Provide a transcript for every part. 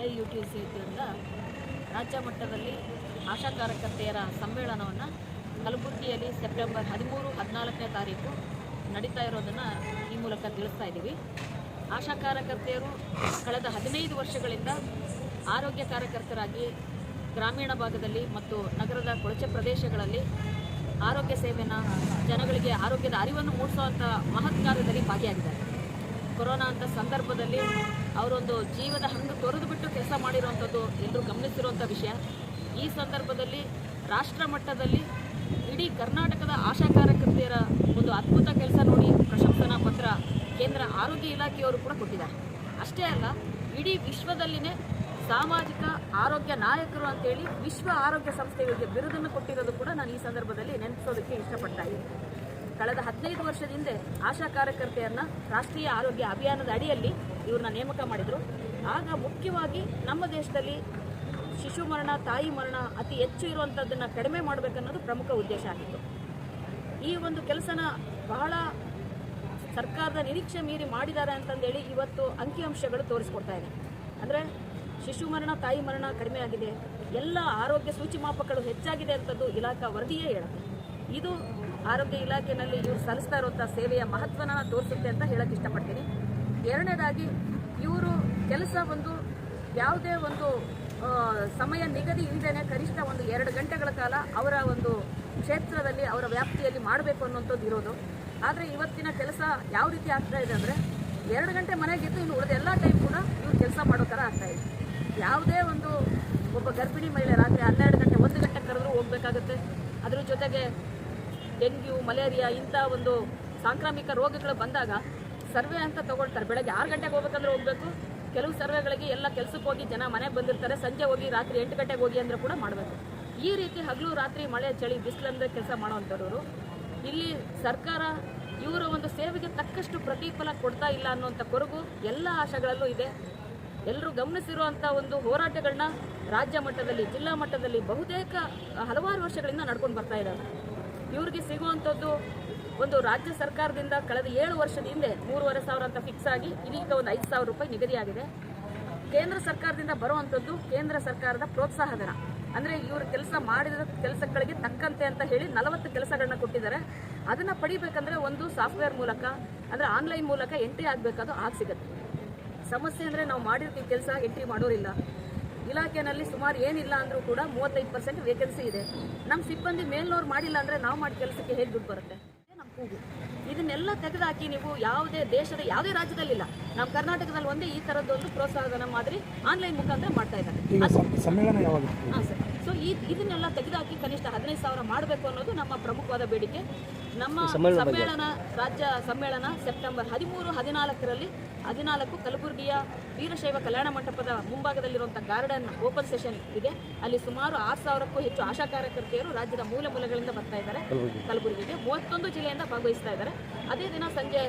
A U T C ವತಿಯಿಂದ ರಾಜ್ಯ ಮಟ್ಟದಲ್ಲಿ ಆಶಾ ಕಾರ್ಯಕರ್ತೆಯರ ಸಮ್ಮೇಳನವನ್ನು ಕಲಬುರಗಿಯಲ್ಲಿ ಸೆಪ್ಟೆಂಬರ್ ಹದಿಮೂರು, ಹದಿನಾಲ್ಕನೇ ತಾರೀಕು ನಡೀತಾ ಇರೋದನ್ನು ಈ ಮೂಲಕ ತಿಳಿಸ್ತಾ ಇದ್ದೀವಿ. ಆಶಾ ಕಾರ್ಯಕರ್ತೆಯರು ಕಳೆದ ಹದಿನೈದು ವರ್ಷಗಳಿಂದ ಆರೋಗ್ಯ ಕಾರ್ಯಕರ್ತರಾಗಿ ಗ್ರಾಮೀಣ ಭಾಗದಲ್ಲಿ ಮತ್ತು ನಗರದ ಕೊಳಚೆ ಪ್ರದೇಶಗಳಲ್ಲಿ ಆರೋಗ್ಯ ಸೇವೆಯನ್ನು ಜನಗಳಿಗೆ ಆರೋಗ್ಯದ ಅರಿವನ್ನು ಮೂಡಿಸುವಂಥ ಮಹತ್ ಕಾರ್ಯದಲ್ಲಿ ಭಾಗಿಯಾಗಿದ್ದಾರೆ. ಕೊರೋನಾ ಅಂತ ಸಂದರ್ಭದಲ್ಲಿ ಅವರೊಂದು ಜೀವದ ಹಂಗು ತೊರೆದು ಬಿಟ್ಟು ಕೆಲಸ ಮಾಡಿರುವಂಥದ್ದು ಎಲ್ಲರೂ ಗಮನಿಸಿರುವಂಥ ವಿಷಯ. ಈ ಸಂದರ್ಭದಲ್ಲಿ ರಾಷ್ಟ್ರ ಮಟ್ಟದಲ್ಲಿ ಇಡೀ ಕರ್ನಾಟಕದ ಆಶಾ ಕಾರ್ಯಕರ್ತೆಯರ ಒಂದು ಅದ್ಭುತ ಕೆಲಸ ನೋಡಿ ಪ್ರಶಂಸನಾ ಪತ್ರ ಕೇಂದ್ರ ಆರೋಗ್ಯ ಇಲಾಖೆಯವರು ಕೂಡ ಕೊಟ್ಟಿದ್ದಾರೆ. ಅಷ್ಟೇ ಅಲ್ಲ, ಇಡೀ ವಿಶ್ವದಲ್ಲಿನೇ ಸಾಮಾಜಿಕ ಆರೋಗ್ಯ ನಾಯಕರು ಅಂತೇಳಿ ವಿಶ್ವ ಆರೋಗ್ಯ ಸಂಸ್ಥೆಗಳಿಗೆ ಬಿರುದನ್ನು ಕೊಟ್ಟಿರೋದು ಕೂಡ ನಾನು ಈ ಸಂದರ್ಭದಲ್ಲಿ ನೆನೆಸೋದಕ್ಕೆ ಇಷ್ಟಪಡ್ತಾ ಇದ್ದೀನಿ. ಕಳೆದ ಹದಿನೈದು ವರ್ಷದ ಹಿಂದೆ ಆಶಾ ಕಾರ್ಯಕರ್ತೆಯನ್ನು ರಾಷ್ಟ್ರೀಯ ಆರೋಗ್ಯ ಅಭಿಯಾನದ ಅಡಿಯಲ್ಲಿ ಇವ್ರನ್ನ ನೇಮಕ ಮಾಡಿದರು. ಆಗ ಮುಖ್ಯವಾಗಿ ನಮ್ಮ ದೇಶದಲ್ಲಿ ಶಿಶು ಮರಣ, ತಾಯಿ ಮರಣ ಅತಿ ಹೆಚ್ಚು ಇರುವಂಥದ್ದನ್ನು ಕಡಿಮೆ ಮಾಡಬೇಕನ್ನೋದು ಪ್ರಮುಖ ಉದ್ದೇಶ ಆಗಿತ್ತು. ಈ ಒಂದು ಕೆಲಸನ ಬಹಳ ಸರ್ಕಾರದ ನಿರೀಕ್ಷೆ ಮೀರಿ ಮಾಡಿದ್ದಾರೆ ಅಂತಂದೇಳಿ ಇವತ್ತು ಅಂಕಿಅಂಶಗಳು ತೋರಿಸ್ಕೊಡ್ತಾ ಇದೆ. ಅಂದರೆ ಶಿಶು ಮರಣ, ತಾಯಿ ಮರಣ ಕಡಿಮೆ ಆಗಿದೆ. ಎಲ್ಲ ಆರೋಗ್ಯ ಸೂಚಿಮಾಪಕಗಳು ಹೆಚ್ಚಾಗಿದೆ ಅಂತದ್ದು ಇಲಾಖಾ ವರದಿಯೇ ಹೇಳುತ್ತೆ. ಇದು ಆರೋಗ್ಯ ಇಲಾಖೆಯಲ್ಲಿ ಇವರು ಸಲ್ಲಿಸ್ತಾ ಇರುವಂಥ ಸೇವೆಯ ಮಹತ್ವನ ತೋರಿಸುತ್ತೆ ಅಂತ ಹೇಳಕ್ಕೆ ಇಷ್ಟಪಡ್ತೀನಿ. ಎರಡನೇದಾಗಿ ಇವರು ಕೆಲಸ ಒಂದು ಯಾವುದೇ ಒಂದು ಸಮಯ ನಿಗದಿ ಇಲ್ಲದೇ ಕನಿಷ್ಠ ಒಂದು ಎರಡು ಗಂಟೆಗಳ ಕಾಲ ಅವರ ಒಂದು ಕ್ಷೇತ್ರದಲ್ಲಿ, ಅವರ ವ್ಯಾಪ್ತಿಯಲ್ಲಿ ಮಾಡಬೇಕು ಅನ್ನೋಂಥದ್ದು ಇರೋದು. ಆದರೆ ಇವತ್ತಿನ ಕೆಲಸ ಯಾವ ರೀತಿ ಆಗ್ತಾ ಇದೆ ಅಂದರೆ ಎರಡು ಗಂಟೆ ಮನೆಗಿದ್ದು ಇನ್ನು ಉಳಿದ ಎಲ್ಲ ಟೈಮ್ ಕೂಡ ಇವ್ರು ಕೆಲಸ ಮಾಡೋ ಥರ ಆಗ್ತಾ ಇದೆ. ಯಾವುದೇ ಒಂದು ಒಬ್ಬ ಗರ್ಭಿಣಿ ಮಹಿಳೆ ರಾತ್ರಿ ಹನ್ನೆರಡು ಗಂಟೆ, ಒಂದು ಗಂಟೆ ಕರೆದ್ರೂ ಹೋಗಬೇಕಾಗುತ್ತೆ. ಅದ್ರ ಜೊತೆಗೆ ಡೆಂಗ್ಯೂ, ಮಲೇರಿಯಾ ಇಂಥ ಒಂದು ಸಾಂಕ್ರಾಮಿಕ ರೋಗಗಳು ಬಂದಾಗ ಸರ್ವೆ ಅಂತ ತಗೊಳ್ತಾರೆ. ಬೆಳಗ್ಗೆ ಆರು ಗಂಟೆಗೆ ಹೋಗ್ಬೇಕಂದ್ರೆ ಹೋಗ್ಬೇಕು. ಕೆಲವು ಸರ್ವೆಗಳಿಗೆ ಎಲ್ಲ ಕೆಲಸಕ್ಕೆ ಹೋಗಿ ಜನ ಮನೆಗೆ ಬಂದಿರ್ತಾರೆ. ಸಂಜೆ ಹೋಗಿ, ರಾತ್ರಿ ಎಂಟು ಗಂಟೆಗೆ ಹೋಗಿ ಅಂದರೆ ಕೂಡ ಮಾಡಬೇಕು. ಈ ರೀತಿ ಹಗಲು ರಾತ್ರಿ ಮಳೆ ಚಳಿ ಬಿಸಿಲಂದ್ರೆ ಕೆಲಸ ಮಾಡೋವಂಥವ್ರು ಇಲ್ಲಿ ಸರ್ಕಾರ ಇವರ ಒಂದು ಸೇವೆಗೆ ತಕ್ಕಷ್ಟು ಪ್ರತಿಫಲ ಕೊಡ್ತಾ ಇಲ್ಲ ಅನ್ನುವಂಥ ಕೊರಗು ಎಲ್ಲ ಆಶಾಗಳಲ್ಲೂ ಇದೆ. ಎಲ್ಲರೂ ಗಮನಿಸಿರುವಂಥ ಒಂದು ಹೋರಾಟಗಳನ್ನ ರಾಜ್ಯ ಮಟ್ಟದಲ್ಲಿ, ಜಿಲ್ಲಾ ಮಟ್ಟದಲ್ಲಿ ಬಹುತೇಕ ಹಲವಾರು ವರ್ಷಗಳಿಂದ ನಡ್ಕೊಂಡು ಬರ್ತಾ ಇದ್ದಾರೆ ಇವ್ರಿಗೆ ಸಿಗುವಂಥದ್ದು ಒಂದು ರಾಜ್ಯ ಸರ್ಕಾರದಿಂದ ಕಳೆದ ಏಳು ವರ್ಷದ ಹಿಂದೆ ಮೂರುವರೆ ಸಾವಿರ ಅಂತ ಫಿಕ್ಸ್ ಆಗಿ ಇದೀಗ ಒಂದು ಐದು ಸಾವಿರ ರೂಪಾಯಿ ನಿಗದಿಯಾಗಿದೆ. ಕೇಂದ್ರ ಸರ್ಕಾರದಿಂದ ಬರುವಂಥದ್ದು ಕೇಂದ್ರ ಸರ್ಕಾರದ ಪ್ರೋತ್ಸಾಹಧನ ಅಂದರೆ ಇವರು ಕೆಲಸ ಮಾಡಿದ ಕೆಲಸಗಳಿಗೆ ತಕ್ಕಂತೆ ಅಂತ ಹೇಳಿ ನಲವತ್ತು ಕೆಲಸಗಳನ್ನ ಕೊಟ್ಟಿದ್ದಾರೆ. ಅದನ್ನು ಪಡಿಬೇಕಂದ್ರೆ ಒಂದು ಸಾಫ್ಟ್ವೇರ್ ಮೂಲಕ, ಅಂದರೆ ಆನ್ಲೈನ್ ಮೂಲಕ ಎಂಟ್ರಿ ಆಗಬೇಕಾದ್ರು ಆಗ ಸಿಗುತ್ತೆ. ಸಮಸ್ಯೆ ಅಂದರೆ ನಾವು ಮಾಡಿರ್ತೀವಿ ಕೆಲಸ, ಎಂಟ್ರಿ ಮಾಡೋರಿಲ್ಲ. ಇಲಾಖೆನಲ್ಲಿ ಸುಮಾರು ಏನಿಲ್ಲ ಅಂದರೂ ಕೂಡ ಮೂವತ್ತೈದು ಪರ್ಸೆಂಟ್ ವೇಕೆನ್ಸಿ ಇದೆ. ನಮ್ಮ ಸಿಬ್ಬಂದಿ ಮೇಲ್ನವ್ರು ಮಾಡಿಲ್ಲ ಅಂದರೆ ನಾವು ಮಾಡಿ ಕೆಲಸಕ್ಕೆ ಹೇಗೆ ದುಡ್ಡು ಬರುತ್ತೆ? ನಮ್ಮ ಕೂಗು. ಇದನ್ನೆಲ್ಲ ತೆಗೆದುಹಾಕಿ ನೀವು ಯಾವುದೇ ದೇಶದ ಯಾವುದೇ ರಾಜ್ಯದಲ್ಲಿಲ್ಲ ನಮ್ಮ ಕರ್ನಾಟಕದಲ್ಲಿ ಒಂದೇ ಈ ಥರದ್ದೊಂದು ಪ್ರೋತ್ಸಾಹಧನ ಮಾದರಿ ಆನ್ಲೈನ್ ಮುಖಾಂತರ ಮಾಡ್ತಾ ಇದ್ದಾರೆ. ಸಮ್ಮೇಳನ ಯಾವಾಗ? ಹಾಂ ಸರ್. ಸೊ ಈ ಇದನ್ನೆಲ್ಲ ತೆಗೆದುಹಾಕಿ ಕನಿಷ್ಠ ಹದಿನೈದು ಸಾವಿರ ಮಾಡಬೇಕು ಅನ್ನೋದು ನಮ್ಮ ಪ್ರಮುಖವಾದ ಬೇಡಿಕೆ. ನಮ್ಮ ಸಮ್ಮೇಳನ ರಾಜ್ಯ ಸಮ್ಮೇಳನ ಸೆಪ್ಟೆಂಬರ್ ಹದಿಮೂರು ಹದಿನಾಲ್ಕರಲ್ಲಿ ಹದಿನಾಲ್ಕು ಕಲಬುರಗಿಯ ವೀರಶೈವ ಕಲ್ಯಾಣ ಮಂಟಪದ ಮುಂಭಾಗದಲ್ಲಿರುವಂಥ ಗಾರ್ಡನ್ ಓಪನ್ ಸೆಷನ್ ಇದೆ. ಅಲ್ಲಿ ಸುಮಾರು ಆರು ಸಾವಿರಕ್ಕೂ ಹೆಚ್ಚು ಆಶಾ ಕಾರ್ಯಕರ್ತೆಯರು ರಾಜ್ಯದ ಮೂಲ ಮೂಲೆಗಳಿಂದ ಬರ್ತಾ ಇದ್ದಾರೆ. ಕಲಬುರಗಿಗೆ ಮೂವತ್ತೊಂದು ಜಿಲ್ಲೆಯಿಂದ ಭಾಗವಹಿಸ್ತಾ ಇದ್ದಾರೆ. ಅದೇ ದಿನ ಸಂಜೆ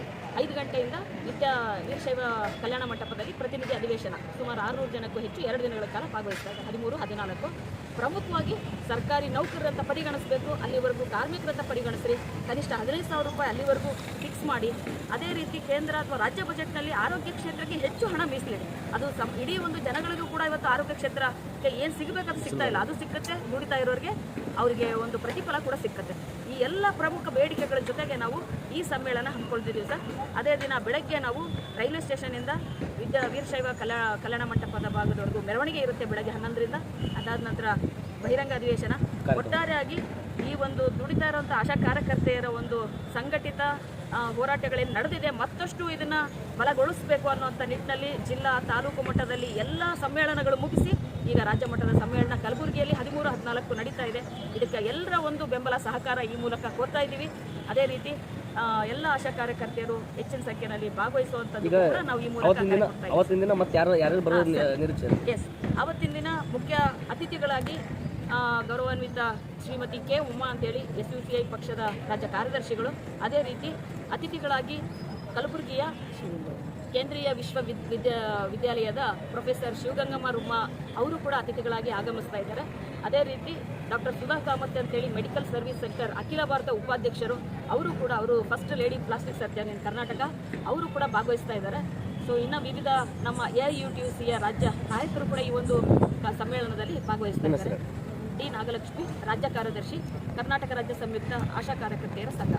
ಐದು ಗಂಟೆಯಿಂದ ನಿತ್ಯ ವೀರಶೈವ ಕಲ್ಯಾಣ ಮಂಟಪದಲ್ಲಿ ಪ್ರತಿನಿಧಿ ಅಧಿವೇಶನ. ಸುಮಾರು ಆರುನೂರು ಜನಕ್ಕೂ ಹೆಚ್ಚು ಎರಡು ದಿನಗಳ ಕಾಲ ಭಾಗವಹಿಸ್ತಾ ಇದ್ದಾರೆ. ಹದಿಮೂರು ಹದಿನಾಲ್ಕು. ಪ್ರಮುಖವಾಗಿ ಸರ್ಕಾರಿ ನೌಕರರಂತ ಪರಿಗಣಿಸಬೇಕು ಅಲ್ಲಿವರೆಗೂ ಕಾರ್ಮಿಕರಂತ ಪರಿಗಣಿಸ್ರಿ. ಕನಿಷ್ಠ ಹದಿನೈದು ಸಾವಿರ ರೂಪಾಯಿ ಅಲ್ಲಿವರೆಗೂ ಫಿಕ್ಸ್ ಮಾಡಿ, ಅದೇ ರೀತಿ ಕೇಂದ್ರ ಅಥವಾ ರಾಜ್ಯ ಬಜೆಟ್ನಲ್ಲಿ ಆರೋಗ್ಯ ಕ್ಷೇತ್ರಕ್ಕೆ ಹೆಚ್ಚು ಹಣ ಮೀಸಲಿದೆ ಅದು ಸಂ ಇಡೀ ಒಂದು ಜನಗಳಿಗೂ ಕೂಡ ಇವತ್ತು ಆರೋಗ್ಯ ಕ್ಷೇತ್ರಕ್ಕೆ ಏನು ಸಿಗಬೇಕು ಅದು ಸಿಗ್ತಾ ಇಲ್ಲ. ಅದು ಸಿಕ್ಕತ್ತೆ ದುಡಿತಾ ಇರೋರಿಗೆ, ಅವರಿಗೆ ಒಂದು ಪ್ರತಿಫಲ ಕೂಡ ಸಿಕ್ಕತ್ತೆ. ಈ ಎಲ್ಲ ಪ್ರಮುಖ ಬೇಡಿಕೆಗಳ ಜೊತೆಗೆ ನಾವು ಈ ಸಮ್ಮೇಳನ ಹಮ್ಮಿಕೊಳ್ತಿದ್ದೀವಿ ಸರ್. ಅದೇ ದಿನ ಬೆಳಗ್ಗೆ ನಾವು ರೈಲ್ವೆ ಸ್ಟೇಷನಿಂದ ವಿದ್ಯಾ ವೀರಶೈವ ಕಲ್ಯಾಣ ಕಲ್ಯಾಣ ಮಂಟಪದ ಭಾಗದವರೆಗೂ ಮೆರವಣಿಗೆ ಇರುತ್ತೆ ಬೆಳಗ್ಗೆ ಹನ್ನೊಂದರಿಂದ. ಅದಾದ ನಂತರ ಬಹಿರಂಗ ಅಧಿವೇಶನ. ಒಟ್ಟಾರೆಯಾಗಿ ಈ ಒಂದು ದುಡಿತಾ ಇರುವಂಥ ಆಶಾ ಕಾರ್ಯಕರ್ತೆಯರ ಒಂದು ಸಂಘಟಿತ ಹೋರಾಟಗಳೇನು ನಡೆದಿದೆ ಮತ್ತಷ್ಟು ಇದನ್ನ ಬಲಗೊಳಿಸಬೇಕು ಅನ್ನುವಂಥ ನಿಟ್ಟಿನಲ್ಲಿ ಜಿಲ್ಲಾ ತಾಲೂಕು ಮಟ್ಟದಲ್ಲಿ ಎಲ್ಲ ಸಮ್ಮೇಳನಗಳು ಮುಗಿಸಿ ಈಗ ರಾಜ್ಯ ಮಟ್ಟದ ಸಮ್ಮೇಳನ ಕಲಬುರಗಿಯಲ್ಲಿ ಹದಿಮೂರು ಹದಿನಾಲ್ಕು ನಡೀತಾ ಇದೆ. ಇದಕ್ಕೆ ಎಲ್ಲರ ಒಂದು ಬೆಂಬಲ ಸಹಕಾರ ಈ ಮೂಲಕ ಕೋರ್ತಾ ಇದ್ದೀವಿ. ಅದೇ ರೀತಿ ಎಲ್ಲ ಆಶಾ ಕಾರ್ಯಕರ್ತೆಯರು ಹೆಚ್ಚಿನ ಸಂಖ್ಯೆಯಲ್ಲಿ ಭಾಗವಹಿಸುವಂಥದ್ದು ಕೂಡ ನಾವು ಈ ಮೂಲಕ ಎಸ್ ಅವತ್ತಿನ ದಿನ ಮುಖ್ಯ ಅತಿಥಿಗಳಾಗಿ ಗೌರವಾನ್ವಿತ ಶ್ರೀಮತಿ ಕೆ ಉಮಾ ಅಂತೇಳಿ ಎಸ್ ಯು ಸಿ ಐ ಪಕ್ಷದ ರಾಜ್ಯ ಕಾರ್ಯದರ್ಶಿಗಳು. ಅದೇ ರೀತಿ ಅತಿಥಿಗಳಾಗಿ ಕಲಬುರಗಿಯ ಕೇಂದ್ರೀಯ ವಿಶ್ವವಿದ್ ವಿದ್ಯಾ ವಿದ್ಯಾಲಯದ ಪ್ರೊಫೆಸರ್ ಶಿವಗಂಗಮ್ಮ ರುಮ್ಮ ಅವರು ಕೂಡ ಅತಿಥಿಗಳಾಗಿ ಆಗಮಿಸ್ತಾ ಇದ್ದಾರೆ. ಅದೇ ರೀತಿ ಡಾಕ್ಟರ್ ಸುಧಾ ಕಾಮತ್ ಅಂತೇಳಿ ಮೆಡಿಕಲ್ ಸರ್ವಿಸ್ ಸೆಂಟರ್ ಅಖಿಲ ಭಾರತ ಉಪಾಧ್ಯಕ್ಷರು ಅವರು ಕೂಡ ಅವರು first lady plastic surgeon in Karnataka ಅವರು ಕೂಡ ಭಾಗವಹಿಸ್ತಾ ಇದ್ದಾರೆ. ಸೊ ಇನ್ನು ವಿವಿಧ ನಮ್ಮ ಎ ಯು ಟಿ ಯು ಸಿಯ ರಾಜ್ಯ ನಾಯಕರು ಕೂಡ ಈ ಒಂದು ಸಮ್ಮೇಳನದಲ್ಲಿ ಭಾಗವಹಿಸ್ತಾ ಇದ್ದಾರೆ. ಡಿ ನಾಗಲಕ್ಷ್ಮಿ ರಾಜ್ಯ ಕಾರ್ಯದರ್ಶಿ ಕರ್ನಾಟಕ ರಾಜ್ಯ ಸಂಯುಕ್ತ ಆಶಾ ಕಾರ್ಯಕರ್ತೆಯರ ಸಂಘ.